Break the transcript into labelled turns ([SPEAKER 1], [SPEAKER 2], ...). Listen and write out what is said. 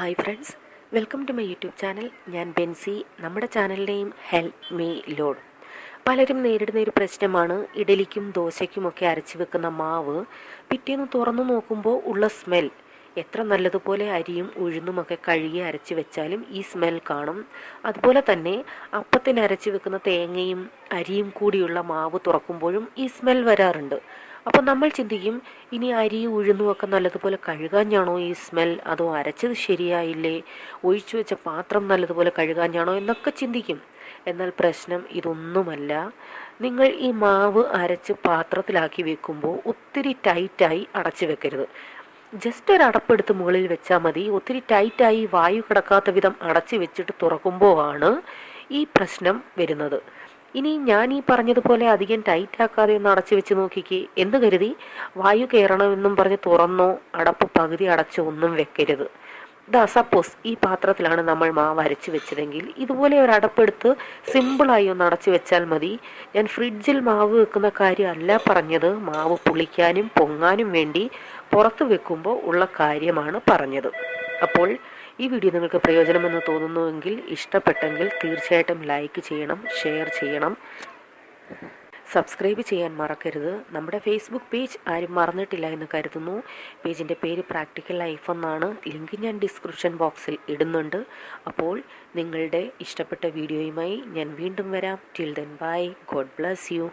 [SPEAKER 1] Hi friends welcome to my YouTube channel ഞാൻ ബെൻസി. നമ്മുടെ ചാനലിന്റെയും help me load പലരും നേരിടുന്ന ഒരു പ്രശ്നമാണ് ഇഡലിക്കും ദോശയ്ക്കുമൊക്കെ അരച്ചു വെക്കുന്ന മാവ്. പിറ്റേന്ന് തുറന്നു നോക്കുമ്പോൾ ഉള്ള സ്മെൽ എത്ര നല്ലതുപോലെ അരിയും ഉഴുന്നുമൊക്കെ കഴുകി അരച്ച് വെച്ചാലും ഈ സ്മെൽ കാണും. അതുപോലെ തന്നെ അപ്പത്തിന് അരച്ച് വെക്കുന്ന തേങ്ങയും അരിയും കൂടിയുള്ള മാവ് തുറക്കുമ്പോഴും ഈ സ്മെൽ വരാറുണ്ട്. അപ്പോൾ നമ്മൾ ചിന്തിക്കും ഇനി അരി ഉഴുന്നുമൊക്കെ നല്ലതുപോലെ കഴുകാഞ്ഞാണോ ഈ സ്മെൽ അതോ അരച്ചത് ശരിയായില്ലേ? ഒഴിച്ചു വെച്ച പാത്രം നല്ലതുപോലെ കഴുകാഞ്ഞാണോ എന്നൊക്കെ ചിന്തിക്കും. എന്നാൽ പ്രശ്നം ഇതൊന്നുമല്ല. നിങ്ങൾ ഈ മാവ് അരച്ച് പാത്രത്തിലാക്കി വെക്കുമ്പോൾ ഒത്തിരി ടൈറ്റായി അടച്ചു വെക്കരുത്. ജസ്റ്റ് ഒരു അടപ്പെടുത്ത് മുകളിൽ വെച്ചാൽ മതി. ഒത്തിരി ടൈറ്റായി വായു കിടക്കാത്ത വിധം അടച്ചു വെച്ചിട്ട് തുറക്കുമ്പോൾ ആണ് ഈ പ്രശ്നം വരുന്നത്. ഇനി ഞാൻ ഈ പറഞ്ഞതുപോലെ അധികം ടൈറ്റ് ആക്കാതെ ഒന്ന് അടച്ചു വെച്ച് നോക്കിക്ക്. എന്ന് കരുതി വായു കയറണമെന്നും പറഞ്ഞ് തുറന്നോ അടപ്പ് പകുതി അടച്ചോ ഒന്നും വെക്കരുത്. ദാ സപ്പോസ് ഈ പാത്രത്തിലാണ് നമ്മൾ മാവ് അരച്ചു വെച്ചതെങ്കിൽ ഇതുപോലെ ഒരു അടപ്പെടുത്ത് സിമ്പിളായി ഒന്ന് അടച്ചു വെച്ചാൽ മതി. ഞാൻ ഫ്രിഡ്ജിൽ മാവ് വെക്കുന്ന കാര്യമല്ല പറഞ്ഞത്. മാവ് പുളിക്കാനും പൊങ്ങാനും വേണ്ടി പുറത്ത് വെക്കുമ്പോൾ ഉള്ള കാര്യമാണ് പറഞ്ഞത്. അപ്പോൾ ഈ വീഡിയോ നിങ്ങൾക്ക് പ്രയോജനമെന്ന് തോന്നുന്നുവെങ്കിൽ ഇഷ്ടപ്പെട്ടെങ്കിൽ തീർച്ചയായിട്ടും ലൈക്ക് ചെയ്യണം ഷെയർ ചെയ്യണം. സബ്സ്ക്രൈബ് ചെയ്യാൻ മറക്കരുത്. നമ്മുടെ ഫേസ്ബുക്ക് പേജ് ആരും മറന്നിട്ടില്ല എന്ന് കരുതുന്നു. പേജിന്റെ പേര് പ്രാക്ടിക്കൽ ലൈഫ് എന്നാണ്. ലിങ്ക് ഞാൻ ഡിസ്ക്രിപ്ഷൻ ബോക്സിൽ ഇടുന്നുണ്ട്. അപ്പോൾ നിങ്ങളുടെ ഇഷ്ടപ്പെട്ട വീഡിയോയുമായി ഞാൻ വീണ്ടും വരാം. Till then bye. God bless you.